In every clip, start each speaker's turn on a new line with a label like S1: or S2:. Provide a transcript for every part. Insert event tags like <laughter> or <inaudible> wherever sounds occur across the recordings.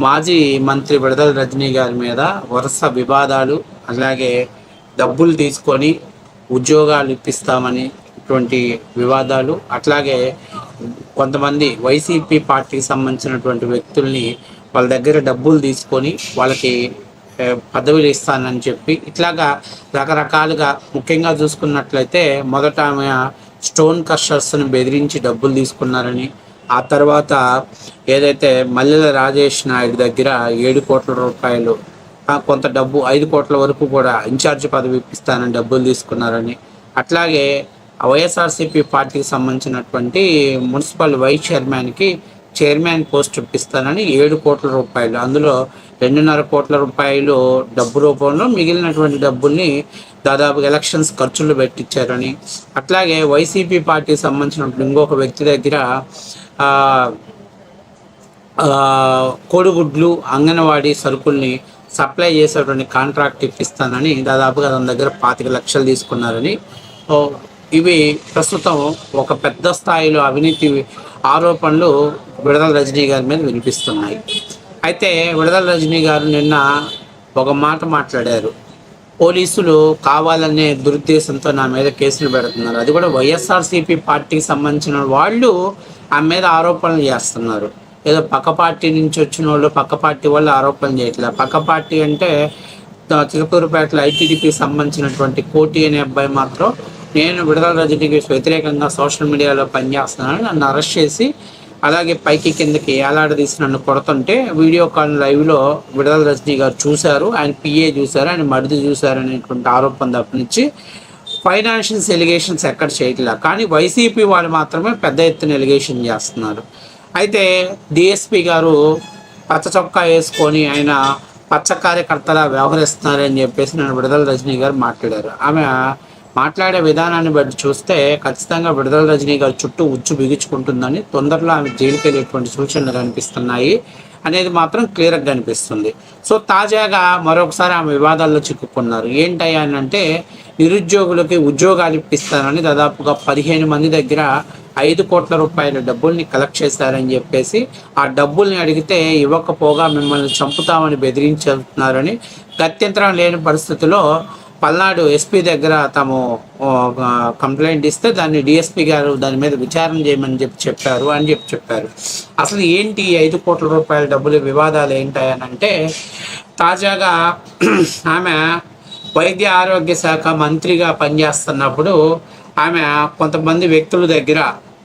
S1: మాజీ మంత్రి విడదల రజనీ గారి మీద వరుస వివాదాలు అలాగే డబ్బులు తీసుకొని ఉద్యోగాలు ఇప్పిస్తామని ఇటువంటి వివాదాలు అట్లాగే కొంతమంది వైసీపీ పార్టీకి సంబంధించినటువంటి వ్యక్తుల్ని వాళ్ళ దగ్గర డబ్బులు తీసుకొని వాళ్ళకి పదవులు ఇస్తానని చెప్పి ఇట్లాగా రకరకాలుగా ముఖ్యంగా చూసుకున్నట్లయితే మొదట ఆమె స్టోన్ కషర్స్ని బెదిరించి డబ్బులు తీసుకున్నారని ఆ తర్వాత ఏదైతే మల్లెల రాజేష్ నాయుడు దగ్గర ఏడు కోట్ల రూపాయలు కొంత డబ్బు ఐదు కోట్ల వరకు కూడా ఇన్ఛార్జ్ పదవి ఇప్పిస్తానని డబ్బులు తీసుకున్నారని. అట్లాగే వైఎస్ఆర్సీపీ పార్టీకి సంబంధించినటువంటి మున్సిపల్ వైస్ చైర్మన్కి చైర్మన్ పోస్ట్ ఇప్పిస్తానని ఏడు కోట్ల రూపాయలు. అందులో రెండున్నర కోట్ల రూపాయలు డబ్బు రూపంలో మిగిలినటువంటి డబ్బుల్ని దాదాపు ఎలక్షన్స్ ఖర్చులు పెట్టించారని అట్లాగే వైసీపీ పార్టీకి సంబంధించినటువంటి ఇంకొక వ్యక్తి దగ్గర కోడిగుడ్లు అంగన్వాడీ సరుకుల్ని సప్లై చేసేటువంటి కాంట్రాక్ట్ ఇప్పిస్తానని దాదాపుగా తన దగ్గర పాతిక లక్షలు తీసుకున్నారని. ఇవి ప్రస్తుతం ఒక పెద్ద స్థాయిలో అవినీతి ఆరోపణలు విడదల రజనీ గారి మీద వినిపిస్తున్నాయి. అయితే విడదల రజనీ గారు నిన్న ఒక మాట మాట్లాడారు. పోలీసులు కావాలనే దురుద్దేశంతో నా మీద కేసులు పెడుతున్నారు. అది కూడా వైఎస్ఆర్సీపీ పార్టీకి సంబంధించిన వాళ్ళు ఆ మీద ఆరోపణలు చేస్తున్నారు. ఏదో పక్క పార్టీ నుంచి వచ్చిన వాళ్ళు పక్క పార్టీ వాళ్ళు ఆరోపణలు చేయట్లేదు. పక్క పార్టీ అంటే చిలకూరుపేటలో ఐటీడీపీ సంబంధించినటువంటి కోటి అనే అబ్బాయి మాత్రం నేను విడుదల రజనీకి వ్యతిరేకంగా సోషల్ మీడియాలో పనిచేస్తున్నాను నన్ను అరెస్ట్ చేసి అలాగే పైకి కిందకి ఏలాడదీసి నన్ను కొడుతుంటే వీడియో కాల్ లైవ్లో విడుదల రజనీ గారు చూశారు. ఆయన పిఏ చూశారు. ఆయన మడిది చూశారు అనేటువంటి ఆరోపణ తప్పనిచ్చి ఫైనాన్షియల్స్ ఎలిగేషన్స్ ఎక్కడ చేయట్లేదు కానీ వైసీపీ వాళ్ళు మాత్రమే పెద్ద ఎత్తున ఎలిగేషన్ చేస్తున్నారు. అయితే డిఎస్పి గారు పచ్చ చొక్కా వేసుకొని ఆయన పచ్చ కార్యకర్తలా వ్యవహరిస్తున్నారని చెప్పేసి నేను విడుదల రజనీ గారు మాట్లాడారు. ఆమె మాట్లాడే విధానాన్ని బట్టి చూస్తే ఖచ్చితంగా విడుదల రజనీ గారు చుట్టూ ఉచ్చు బిగించుకుంటుందని తొందరలో ఆమె జైలుకి వెళ్ళేటువంటి సూచనలు కనిపిస్తున్నాయి అనేది మాత్రం క్లియర్గా కనిపిస్తుంది సో తాజాగా మరొకసారి ఆమె వివాదాల్లో చిక్కుకున్నారు. ఏంటంటే నిరుద్యోగులకి ఉద్యోగాలు ఇప్పిస్తానని దాదాపుగా పదిహేను మంది దగ్గర ఐదు కోట్ల రూపాయల డబ్బుల్ని కలెక్ట్ చేశారని చెప్పేసి ఆ డబ్బుల్ని అడిగితే ఇవ్వకపోగా మిమ్మల్ని చంపుతామని బెదిరించుతున్నారని గత్యంతరం లేని పరిస్థితిలో పల్నాడు ఎస్పీ దగ్గర తాము కంప్లైంట్ ఇస్తే దాన్ని డిఎస్పీ గారు దాని మీద విచారణ చేయమని చెప్పి చెప్పారు అని చెప్పి చెప్పారు. అసలు ఏంటి ఐదు కోట్ల రూపాయల డబ్బులు వివాదాలు ఏంటని అంటే తాజాగా <clears throat> ఆమె వైద్య ఆరోగ్య శాఖ మంత్రిగా పనిచేస్తున్నప్పుడు ఆమె కొంతమంది వ్యక్తుల దగ్గర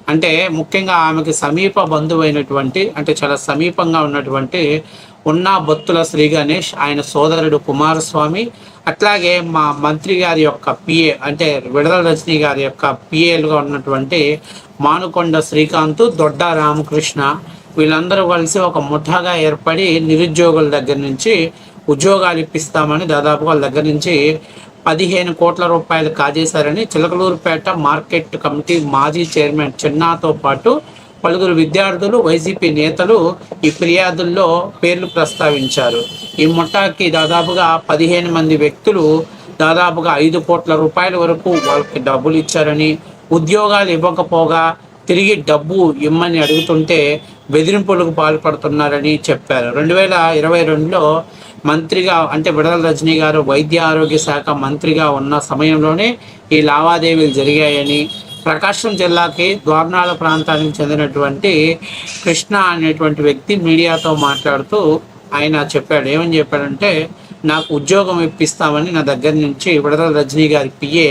S1: అంటే ముఖ్యంగా ఆమెకి సమీప బంధువైనటువంటి అంటే చాలా సమీపంగా ఉన్నటువంటి ఉన్నా బొత్తుల శ్రీ గణేష్ ఆయన సోదరుడు కుమారస్వామి అట్లాగే మా మంత్రి గారి యొక్క పిఏ అంటే విడదల రజనీ గారి యొక్క పిఏలుగా ఉన్నటువంటి మానుకొండ శ్రీకాంత్ దొడ్డ రామకృష్ణ వీళ్ళందరూ కలిసి ఒక ముఠాగా ఏర్పడి నిరుద్యోగుల దగ్గర నుంచి ఉద్యోగాలు ఇప్పిస్తామని దాదాపు వాళ్ళ దగ్గర నుంచి పదిహేను కోట్ల రూపాయలు కాజేశారని చిలకలూరుపేట మార్కెట్ కమిటీ మాజీ చైర్మన్ చిన్నాతో పాటు పలువురు విద్యార్థులు వైసీపీ నేతలు ఈ ఫిర్యాదుల్లో పేర్లు ప్రస్తావించారు. ఈ ముఠాకి దాదాపుగా పదిహేను మంది వ్యక్తులు దాదాపుగా ఐదు కోట్ల రూపాయల వరకు వాళ్ళకి డబ్బులు ఇచ్చారని ఉద్యోగాలు ఇవ్వకపోగా తిరిగి డబ్బు ఇమ్మని అడుగుతుంటే బెదిరింపులకు పాల్పడుతున్నారని చెప్పారు. రెండు వేల ఇరవై రెండులో మంత్రిగా అంటే విడదల రజనీ గారు వైద్య ఆరోగ్య శాఖ మంత్రిగా ఉన్న సమయంలోనే ఈ లావాదేవీలు జరిగాయని ప్రకాశం జిల్లాకి ద్వారనాల ప్రాంతానికి చెందినటువంటి కృష్ణ అనేటువంటి వ్యక్తి మీడియాతో మాట్లాడుతూ ఆయన చెప్పాడు. ఏమని చెప్పాడంటే నాకు ఉద్యోగం ఇప్పిస్తామని నా దగ్గర నుంచి విడదల రజనీ గారి పిఏ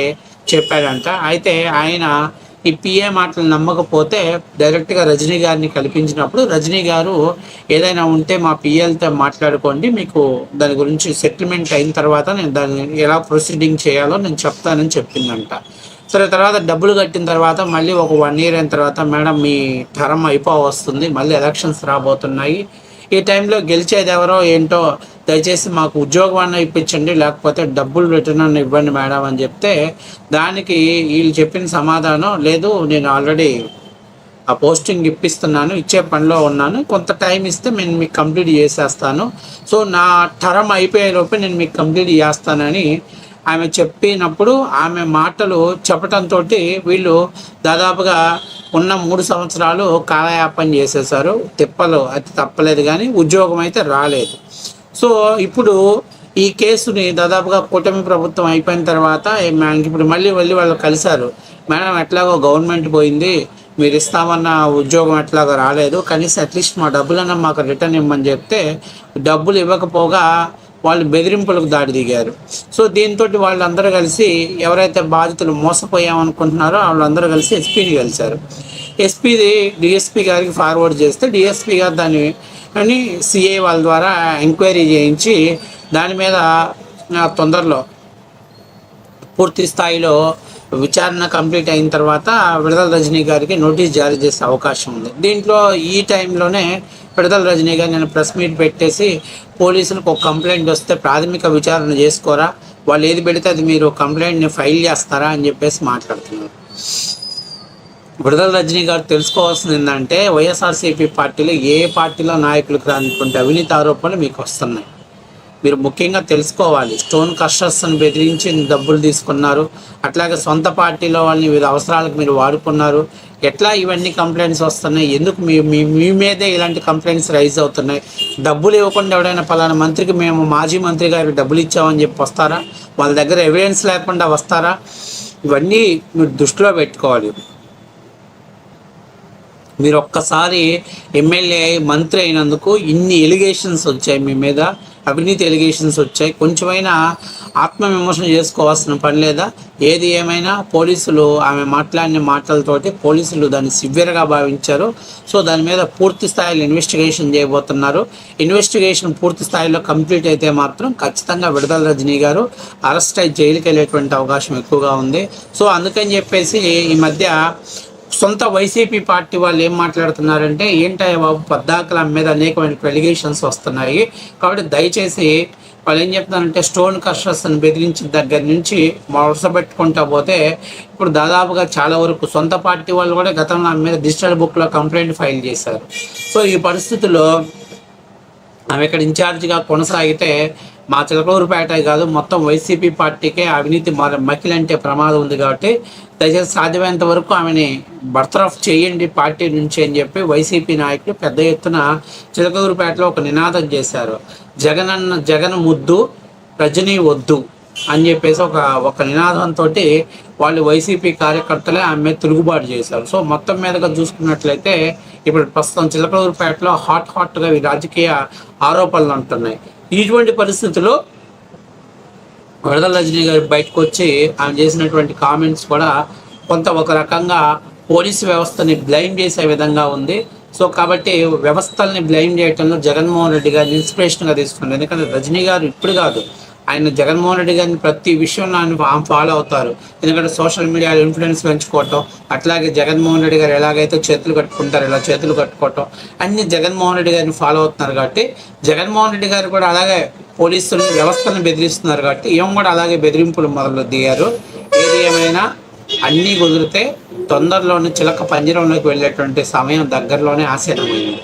S1: చెప్పాడంట. అయితే ఆయన ఈ పిఏ మాటలు నమ్మకపోతే డైరెక్ట్గా రజనీ గారిని కల్పించినప్పుడు రజనీ గారు ఏదైనా ఉంటే మా పిఏలతో మాట్లాడుకోండి మీకు దాని గురించి సెటిల్మెంట్ అయిన తర్వాత నేను దాన్ని ఎలా ప్రొసీడింగ్ చేయాలో నేను చెప్తానని చెప్పిందంట. సరే తర్వాత డబ్బులు కట్టిన తర్వాత మళ్ళీ ఒక వన్ ఇయర్ అయిన తర్వాత మేడం మీ టర్మ్ అయిపో వస్తుంది. మళ్ళీ ఎలక్షన్స్ రాబోతున్నాయి. ఈ టైంలో గెలిచేది ఎవరో ఏంటో దయచేసి మాకు ఉద్యోగం అన్న ఇప్పించండి లేకపోతే డబ్బులు రిటర్న్ అన్న ఇవ్వండి మేడం అని చెప్తే దానికి వీళ్ళు చెప్పిన సమాధానం లేదు. నేను ఆల్రెడీ ఆ పోస్టింగ్ ఇప్పిస్తున్నాను ఇచ్చే పనిలో ఉన్నాను. కొంత టైం ఇస్తే నేను మీకు కంప్లీట్ చేసేస్తాను. సో నా టర్మ్ అయిపోయే లోపే నేను మీకు కంప్లీట్ చేస్తానని ఆమె చెప్పినప్పుడు ఆమె మాటలు చెప్పటంతో వీళ్ళు దాదాపుగా ఉన్న మూడు సంవత్సరాలు కాలయాపన చేసేసారు తిప్పలు అది తప్పలేదు కానీ ఉద్యోగం అయితే రాలేదు. సో ఇప్పుడు ఈ కేసుని దాదాపుగా కూటమి ప్రభుత్వం అయిపోయిన తర్వాత మనకి ఇప్పుడు మళ్ళీ వెళ్ళి వాళ్ళు కలిశారు. మేడం ఎట్లాగో గవర్నమెంట్ పోయింది మీరు ఇస్తామన్న ఉద్యోగం ఎట్లాగో రాలేదు. కనీసం అట్లీస్ట్ మా డబ్బులన్నా మాకు రిటర్న్ ఇవ్వమని చెప్తే డబ్బులు ఇవ్వకపోగా వాళ్ళు బెదిరింపులకు దాడి దిగారు. సో దీంతో వాళ్ళందరూ కలిసి ఎవరైతే బాధితులు మోసపోయామనుకుంటున్నారో వాళ్ళందరూ కలిసి ఎస్పీని కలిశారు. ఎస్పీది డిఎస్పీ గారికి ఫార్వర్డ్ చేస్తే డిఎస్పీ గారు దాన్ని అని సిఐ వాళ్ళ ద్వారా ఎంక్వైరీ చేయించి దాని మీద తొందరలో పూర్తి స్థాయిలో విచారణ కంప్లీట్ అయిన తర్వాత విడదల రజనీ గారికి నోటీస్ జారీ చేసే అవకాశం ఉంది. దీంట్లో ఈ టైంలోనే విడదల రజనీ గారు నేను ప్రెస్ మీట్ పెట్టేసి పోలీసులకు ఒక కంప్లైంట్ వస్తే ప్రాథమిక విచారణ చేసుకోరా? వాళ్ళు ఏది పెడితే అది మీరు కంప్లైంట్ని ఫైల్ చేస్తారా అని చెప్పేసి మాట్లాడుతున్నారు. విడుదల రజనీ గారు తెలుసుకోవాల్సింది ఏంటంటే వైఎస్ఆర్సీపీ పార్టీలో ఏ పార్టీలో నాయకులకు రానిటువంటి అవినీతి ఆరోపణలు మీకు వస్తున్నాయి. మీరు ముఖ్యంగా తెలుసుకోవాలి. స్టోన్ కస్టర్స్ని బెదిరించి డబ్బులు తీసుకున్నారు. అట్లాగే సొంత పార్టీలో వాళ్ళని వీరి అవసరాలకు మీరు వాడుకున్నారు. ఎట్లా ఇవన్నీ కంప్లైంట్స్ వస్తున్నాయి? ఎందుకు మీ మీ మీ మీదే ఇలాంటి కంప్లైంట్స్ రైజ్ అవుతున్నాయి? డబ్బులు ఇవ్వకుండా ఎవడైనా పలానా మంత్రికి మేము మాజీ మంత్రి గారికి డబ్బులు ఇచ్చామని చెప్పి వస్తారా? వాళ్ళ దగ్గర ఎవిడెన్స్ లేకుండా వస్తారా? ఇవన్నీ మీరు దృష్టిలో పెట్టుకోవాలి. మీరు ఒక్కసారి ఎమ్మెల్యే మంత్రి అయినందుకు ఇన్ని ఎలిగేషన్స్ వచ్చాయి మీ మీద. అవినీతి ఎలిగేషన్స్ వచ్చాయి. కొంచెమైనా ఆత్మవిమర్శన చేసుకోవాల్సిన పని లేదా? ఏది ఏమైనా పోలీసులు ఆమె మాట్లాడిన మాటలతోటి పోలీసులు దాన్ని సివియర్గా భావించారు. సో దాని మీద పూర్తి స్థాయిలో ఇన్వెస్టిగేషన్ చేయబోతున్నారు. ఇన్వెస్టిగేషన్ పూర్తి స్థాయిలో కంప్లీట్ అయితే మాత్రం ఖచ్చితంగా విడుదల రజనీ గారు అరెస్ట్ అయి జైలుకి వెళ్ళేటువంటి అవకాశం ఎక్కువగా ఉంది. సో అందుకని చెప్పేసి ఈ మధ్య సొంత వైసీపీ పార్టీ వాళ్ళు ఏం మాట్లాడుతున్నారంటే ఏంటయ్య బాబు పద్దాకల మీద అనేకమైన ఎలిగేషన్స్ వస్తున్నాయి. కాబట్టి దయచేసి వాళ్ళు ఏం చెప్తున్నారంటే స్టోన్ కస్టర్స్ని బెదిరించిన దగ్గర నుంచి వరుసపెట్టుకుంటా పోతే ఇప్పుడు దాదాపుగా చాలా వరకు సొంత పార్టీ వాళ్ళు కూడా గతంలో ఆమె మీద డిజిటల్ బుక్లో కంప్లైంట్ ఫైల్ చేశారు. సో ఈ పరిస్థితుల్లో ఆమె ఇక్కడ ఇన్ఛార్జిగా కొనసాగితే మా చిలకలూరుపేట కాదు మొత్తం వైసీపీ పార్టీకే అవినీతి మర మకిలంటే ప్రమాదం ఉంది కాబట్టి దయచేసి సాధ్యమైనంత వరకు ఆమెని బర్తరఫ్ చేయండి పార్టీ నుంచి అని చెప్పి వైసీపీ నాయకులు పెద్ద ఎత్తున చిలకూరుపేటలో ఒక నినాదం చేశారు. జగన్ అన్న జగన్ ముద్దు రజనీ వద్దు అని చెప్పేసి ఒక ఒక నినాదంతో వాళ్ళు వైసీపీ కార్యకర్తలే ఆమె తిరుగుబాటు చేశారు. సో మొత్తం మీదగా చూసుకున్నట్లయితే ఇప్పుడు ప్రస్తుతం చిలకలూరుపేటలో హాట్ హాట్గా ఈ రాజకీయ ఆరోపణలు ఉంటున్నాయి ఇటువంటి పరిస్థితుల్లో వరదల రజనీ గారు బయటకు వచ్చి ఆమె చేసినటువంటి కామెంట్స్ కూడా కొంత ఒక రకంగా పోలీసు వ్యవస్థని బ్లైమ్ చేసే విధంగా ఉంది. సో కాబట్టి వ్యవస్థల్ని బ్లైమ్ చేయడంలో జగన్మోహన్ రెడ్డి గారిని ఇన్స్పిరేషన్గా తీసుకున్నారు ఎందుకంటే రజనీ గారు ఇప్పుడు కాదు ఆయన జగన్మోహన్ రెడ్డి గారిని ప్రతి విషయంలో ఆయన ఫాలో అవుతారు. ఎందుకంటే సోషల్ మీడియాలో ఇన్ఫ్లుయెన్స్ పెంచుకోవటం అట్లాగే జగన్మోహన్ రెడ్డి గారు ఎలాగైతే చేతులు కట్టుకుంటారు ఇలా చేతులు కట్టుకోవటం అన్ని జగన్మోహన్ రెడ్డి గారిని ఫాలో అవుతున్నారు కాబట్టి జగన్మోహన్ రెడ్డి గారు కూడా అలాగే పోలీసులు వ్యవస్థను బెదిరిస్తున్నారు కాబట్టి ఏం కూడా అలాగే బెదిరింపులు మొదలు దిగారు. ఏది ఏమైనా అన్నీ కుదిరితే తొందరలోనే చిలక పంజరంలోకి వెళ్ళేటువంటి సమయం దగ్గరలోనే ఆసీనమైంది